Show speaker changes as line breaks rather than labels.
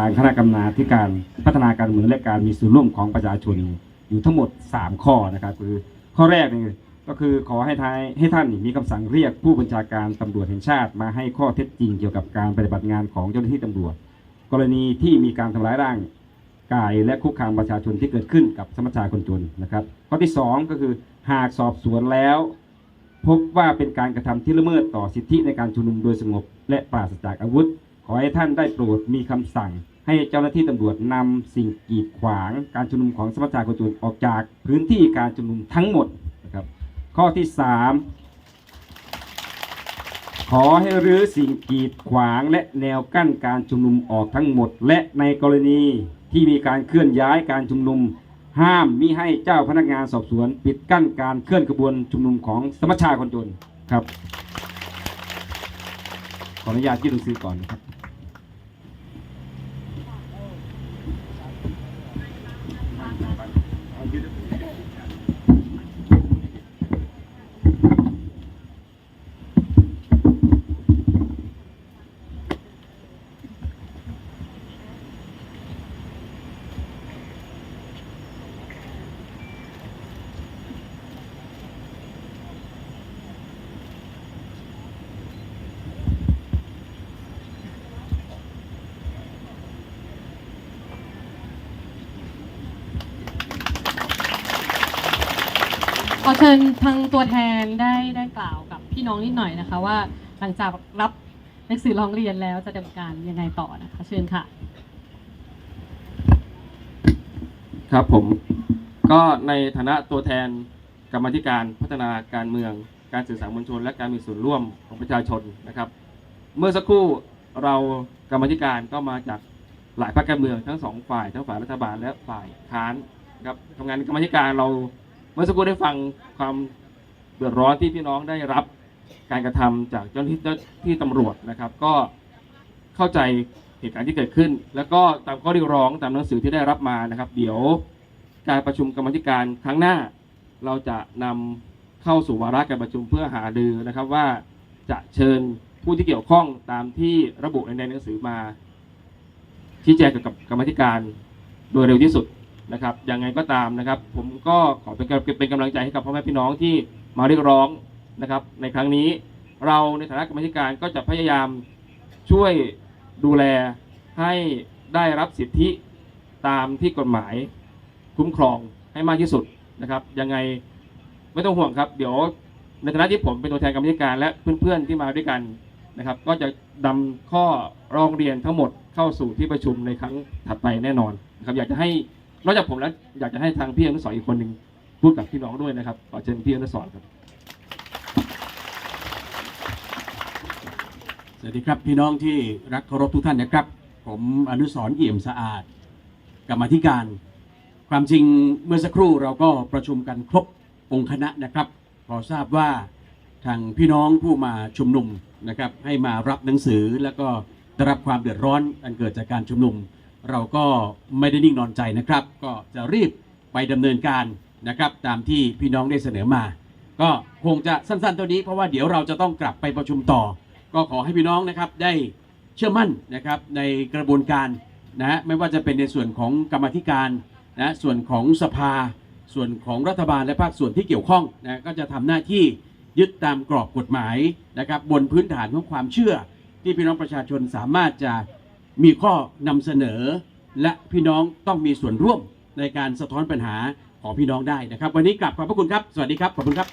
การคณะกรรมาธิการพัฒนาการเมืองและการมีส่วนร่วมของประชาชนอยู่ทั้งหมด 3 ข้อนะครับคือข้อแรกนี่ก็คือขอให้ทายให้ท่านมีคำสั่งเรียกผู้บัญชาการตำรวจแห่งชาติมาให้ข้อเท็จจริงเกี่ยวกับการปฏิบัติงานของเจ้าหน้าที่ตำรวจ กรณีที่มีการทำร้ายร่างกายและคุกคามประชาชนที่เกิดขึ้นกับสมัชชาคนจนนะครับ ข้อที่ 2 ก็คือหากสอบสวนแล้ว พบว่าเป็นการกระทำที่ละเมิดต่อสิทธิในการชุมนุมโดยสงบ และปราศจากอาวุธ ขอให้ท่านได้โปรดมีคำสั่ง ให้เจ้าหน้าที่ตำรวจนำสิ่งกีดขวาง การชุมนุมของสมัชชาคนจนออกจากพื้นที่การชุมนุมทั้งหมดนะครับข้อที่ 3 ขอให้รื้อสิ่งกีดขวางและแนวกั้นการชุมนุมออกทั้งหมด และในกรณีที่มีการเคลื่อนย้ายการชุมนุม ห้ามมิให้เจ้าพนักงานสอบสวน ปิดกั้นการเคลื่อนขบวนชุมนุมของสมัชชาคนจนครับขออนุญาตยื่นหนังสือก่อนนะครับ
ขอเชิญทางตัวแทนได้ได้กล่าวกับพี่น้องนิดหน่อยนะคะ ว่าหลังจากรับหนังสือร้องเรียนแล้วจะดำเนินการยังไงต่อนะคะ เชิญค่ะ
ครับผมก็ในฐานะตัวแทนกรรมธิการพัฒนาการเมือง การสื่อสารมวลชน และการมีส่วนร่วมของประชาชนนะครับ เมื่อสักครู่เรากรรมธิการก็มาจากหลายภาคการเมืองทั้งสองฝ่ายทั้งฝ่ายรัฐบาลและฝ่ายค้านครับทำงานกรรมธิการเรา เมื่อสักครู่ได้ฟังความเดือดร้อนที่พี่น้องได้รับการกระทำจากเจ้าหน้าที่ที่ตำรวจนะครับ ก็เข้าใจเหตุการณ์ที่เกิดขึ้น แล้วก็ตามข้อเรียกร้องตามหนังสือที่ได้รับมานะครับ เดี๋ยวการประชุมกรรมธิการครั้งหน้า เราจะนำเข้าสู่วาระการประชุมเพื่อหารือนะครับว่าจะเชิญผู้ที่เกี่ยวข้องตามที่ระบุในหนังสือมาชี้แจงกับกรรมธิการโดยเร็วที่สุด นะครับยังไงก็ตามนะครับ ผมก็ขอเป็นกำเป็นกำลังใจให้กับพ่อแม่พี่น้องที่มาเรียกร้องนะครับ ในครั้งนี้เราในฐานะกรรมธิการก็จะพยายามช่วยดูแลให้ได้รับสิทธิตามที่กฎหมายคุ้มครองให้มากที่สุดนะครับ ยังไงไม่ต้องห่วงครับ เดี๋ยวในฐานะที่ผมเป็นตัวแทนกรรมธิการและเพื่อนๆที่มาด้วยกันนะครับ ก็จะนำข้อร้องเรียนทั้งหมดเข้าสู่ที่ประชุมในครั้งถัดไปแน่นอนนะครับ อยากจะให้ นอกจากผมแล้วอยากจะให้ทางพี่อนุสรอีกคนหนึ่งพูดกับพี่น้องด้วยนะครับขอเชิญพี่อนุสรครับ
สวัสดีครับพี่น้องที่รักเคารพทุกท่านนะครับ ผมอนุสรเอี่ยมสะอาดกรรมาธิการ ความจริงเมื่อสักครู่เราก็ประชุมกันครบองค์คณะนะครับพอทราบว่าทางพี่น้องผู้มาชุมนุมนะครับให้มารับหนังสือแล้วก็ได้รับความเดือดร้อนอันเกิดจากการชุมนุม เราก็ไม่ได้นิ่งนอนใจนะครับ ก็จะรีบไปดำเนินการนะครับ ตามที่พี่น้องได้เสนอมา ก็คงจะสั้นๆเท่านี้เพราะว่าเดี๋ยวเราจะต้องกลับไปประชุมต่อ ก็ขอให้พี่น้องนะครับได้เชื่อมั่นนะครับในกระบวนการนะฮะไม่ว่าจะเป็นในส่วนของกรรมธิการนะส่วนของสภา ส่วนของรัฐบาลและภาคส่วนที่เกี่ยวข้องนะก็จะทำหน้าที่ยึดตามกรอบกฎหมายนะครับบนพื้นฐานของความเชื่อที่พี่น้องประชาชนสามารถจะ มีข้อนำเสนอ และพี่น้องต้องมีส่วนร่วมในการสะท้อนปัญหาของพี่น้องได้นะครับ วันนี้กลับขอบพระคุณครับ สวัสดีครับ ขอบคุณครับ